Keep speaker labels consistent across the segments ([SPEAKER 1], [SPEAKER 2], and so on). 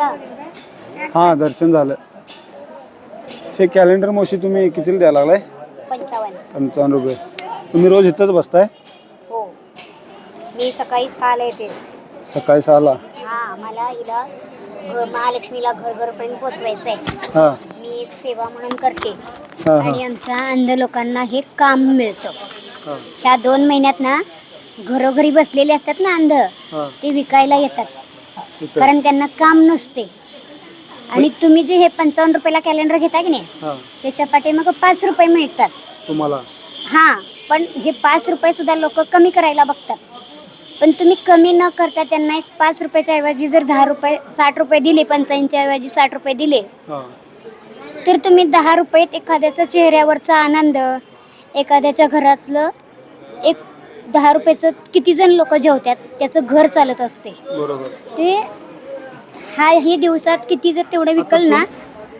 [SPEAKER 1] हां दर्शन झालं. हे कॅलेंडर मावशी तुम्ही कितीला द्यायला लागलाय?
[SPEAKER 2] पंचावन्न.
[SPEAKER 1] पंचावन्न रुपये. तुम्ही रोज इथंच बसताय?
[SPEAKER 2] हो. मी सकाळी सहाला येते.
[SPEAKER 1] सकाळी सहाला?
[SPEAKER 2] हा मला हिला घ- महालक्ष्मीला घर घरपर्यंत पोचवायचं आहे
[SPEAKER 1] हां.
[SPEAKER 2] मी एक सेवा म्हणून करते.
[SPEAKER 1] हां
[SPEAKER 2] आणि आमच्या अंध लोकांना हे काम मिळतं.
[SPEAKER 1] हां.
[SPEAKER 2] त्या दोन महिन्यात ना घरोघरी बसलेले असतात ना अंध
[SPEAKER 1] हां.
[SPEAKER 2] ते विकायला येतात.
[SPEAKER 1] इथं.
[SPEAKER 2] कारण त्यांना काम नसते. आणि तुम्ही जे हे पंचावन्न रुपयाला कॅलेंडर घेता की नाही
[SPEAKER 1] हां.
[SPEAKER 2] त्याच्या पाठीमागं पाच रुपये मिळतात.
[SPEAKER 1] तुम्हाला?
[SPEAKER 2] हा पण हे पाच रुपये सुद्धा लोक कमी करायला बघतात. पण तुम्ही कमी न करता त्यांना एक पाच रुपयाच्या ऐवजी जर दहा रुपये साठ रुपये दिले पंचाऐंच्या ऐवजी साठ रुपये दिले
[SPEAKER 1] हां.
[SPEAKER 2] तर तुम्ही दहा रुपयात एखाद्याचा चेहऱ्यावरचा आनंद एखाद्याच्या घरातलं दहा रुपयाचं किती जण लोक जेवतात त्याचं घर चालत असते.
[SPEAKER 1] बरोबर.
[SPEAKER 2] ते हा हे दिवसात किती जर तेवढं विकल ना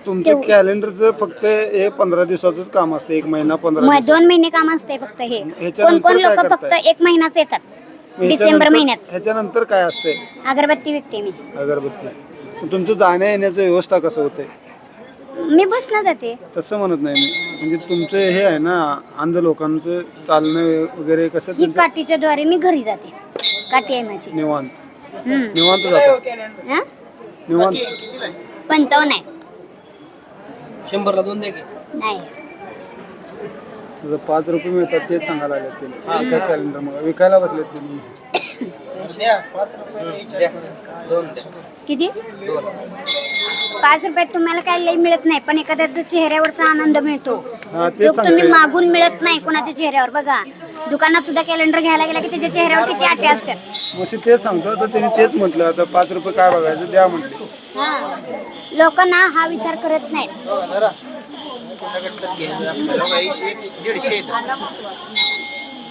[SPEAKER 1] तुमचं कॅलेंडरचं फक्त हे पंधरा दिवसाचंच काम असतं एक महिना पंधरा
[SPEAKER 2] मग दोन महिने काम असते फक्त हे.
[SPEAKER 1] ह्याच्यानंतर
[SPEAKER 2] कोण कोण
[SPEAKER 1] काय
[SPEAKER 2] लोक फक्त
[SPEAKER 1] करताय?
[SPEAKER 2] एक महिनाच येतात डिसेंबर महिन्यात.
[SPEAKER 1] ह्याच्यानंतर काय असते
[SPEAKER 2] अगरबत्ती विकते मी.
[SPEAKER 1] अगरबत्ती. तुमचं जाण्या येण्याचं व्यवस्था कसं होते
[SPEAKER 2] मी बसला जाते
[SPEAKER 1] तसं म्हणत नाही मी. म्हणजे तुमचं हे आहे ना अंध लोकांचं चालणं वगैरे कसं
[SPEAKER 2] ही काठीच्या द्वारे मी घरी जाते. काठी आहे माझी.
[SPEAKER 1] निवांत.
[SPEAKER 2] हम्म.
[SPEAKER 1] निवांत जातो?
[SPEAKER 2] हा?
[SPEAKER 1] निवांत?
[SPEAKER 2] पंचावन्न आहे.
[SPEAKER 3] शंभरला दोन द्या की.
[SPEAKER 2] नाही.
[SPEAKER 1] तुझं पाच रुपये मिळतात तेच सांगायला लागले ते कॅलेंडर मग विकायला बसलेत तुम्ही.
[SPEAKER 2] किती? पाच रुपयात तुम्हाला काही लई मिळत नाही पण एखाद्याच्या चेहऱ्यावरचा आनंद मिळतो.
[SPEAKER 1] हा
[SPEAKER 2] तो
[SPEAKER 1] तेच
[SPEAKER 2] तुम्ही मागून मिळत नाही कोणाच्या चेहऱ्यावर बघा. दुकानात सुद्धा कॅलेंडर घ्यायला गेला की त्याच्या चेहऱ्यावर किती आटे असतात.
[SPEAKER 1] मग तेच सांगतो तर त्यांनी तेच म्हटलं आता पाच रुपये काय बघायचं द्या म्हटले.
[SPEAKER 2] हा. लोकांना हा विचार करत नाहीत.
[SPEAKER 3] दीडशे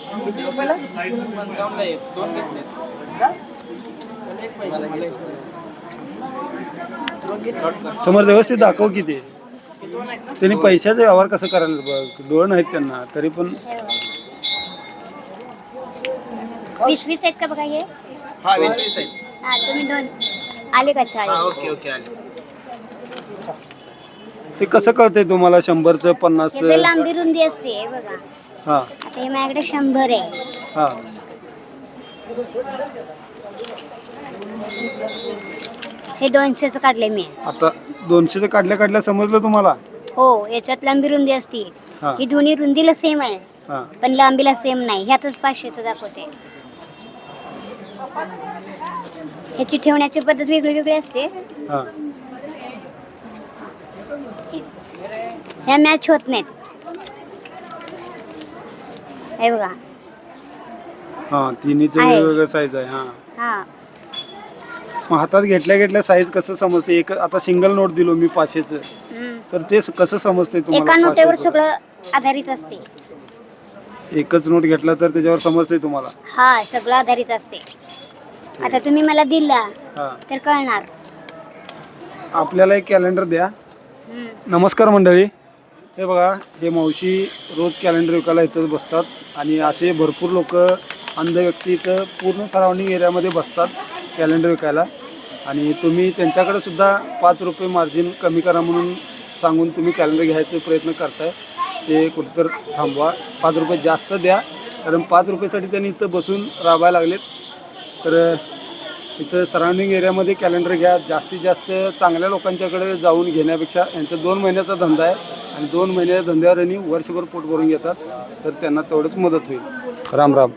[SPEAKER 3] किती रुपयाला? पंचावन्न एक दोन घेतले
[SPEAKER 1] समोर व्यवस्थित दाखव किती त्यांनी पैशाचा व्यवहार कसं करायला बघ डोळं नाहीत त्यांना तरी पण.
[SPEAKER 2] वीस वीस आहेत का बघा हे?
[SPEAKER 3] हा वीस वीस आहे
[SPEAKER 2] हा तुम्ही दोन आले का
[SPEAKER 3] हा
[SPEAKER 2] चाळीस
[SPEAKER 3] ओके ओके आले.
[SPEAKER 1] ते कसं कळतंय तुम्हाला? शंभरचं
[SPEAKER 2] याचं
[SPEAKER 1] पन्नासचं
[SPEAKER 2] लांबी रुंदी असते हे बघा.
[SPEAKER 1] हां.
[SPEAKER 2] हे माझ्याकडे शंभर आहे.
[SPEAKER 1] हां.
[SPEAKER 2] हे दोनशेच काढले मी.
[SPEAKER 1] आता दोनशेचं काढल्या काढल्या समजलं तुम्हाला?
[SPEAKER 2] हो याच्यात लांबी रुंदी असते.
[SPEAKER 1] हां.
[SPEAKER 2] ही दोन्ही रुंदीला सेम आहे.
[SPEAKER 1] हां.
[SPEAKER 2] पण लांबीला सेम नाही. ह्यातच पाचशेचं दाखवते. ह्याची ठेवण्याची पद्धत वेगळी वेगळी असते.
[SPEAKER 1] हां.
[SPEAKER 2] ह्या मॅच होत नाहीत. हे बघा.
[SPEAKER 1] हां तिन्हीचं
[SPEAKER 2] आहे.
[SPEAKER 1] वेगवेगळं साईज आहे हां.
[SPEAKER 2] हा.
[SPEAKER 1] मग हातात घेतल्या घेतल्या साईज कसं समजते? एक आता सिंगल नोट दिलो मी पाचशेचं.
[SPEAKER 2] हम्म.
[SPEAKER 1] तर ते स- कसं समजते
[SPEAKER 2] एका
[SPEAKER 1] तुम्हाला
[SPEAKER 2] नोटेवर
[SPEAKER 1] पाचशेचं?
[SPEAKER 2] सगळं आधारित असते.
[SPEAKER 1] एकच नोट घेतला तर त्याच्यावर समजते तुम्हाला?
[SPEAKER 2] हा सगळं आधारित असते. आता तुम्ही मला दिला
[SPEAKER 1] हां.
[SPEAKER 2] तर कळणार.
[SPEAKER 1] आपल्याला एक कॅलेंडर द्या.
[SPEAKER 2] हम्म.
[SPEAKER 1] नमस्कार मंडळी. हे बघा हे मावशी रोज कॅलेंडर विकायला इथंच बसतात. आणि असे भरपूर लोक अंध व्यक्ती इथं पूर्ण सराउंडिंग एरियामध्ये बसतात कॅलेंडर विकायला. आणि तुम्ही त्यांच्याकडे सुद्धा पाच रुपये मार्जिन कमी करा म्हणून सांगून तुम्ही कॅलेंडर घ्यायचा प्रयत्न करताय. ते कुठंतर थांबवा. पाच रुपये जास्त द्या कारण पाच रुपयेसाठी त्यांनी इथं बसून राबायला लागलेत. तर इथं सराउंडिंग एरियामध्ये कॅलेंडर घ्या. जास्तीत जास्त चांगल्या लोकांच्याकडे जाऊन घेण्यापेक्षा यांचा दोन महिन्याचा धंदा आहे. आणि दोन महिने धंद्यावर आणि वर्षभर पोट भरून घेतात तर त्यांना तेवढंच मदत होईल. राम राम.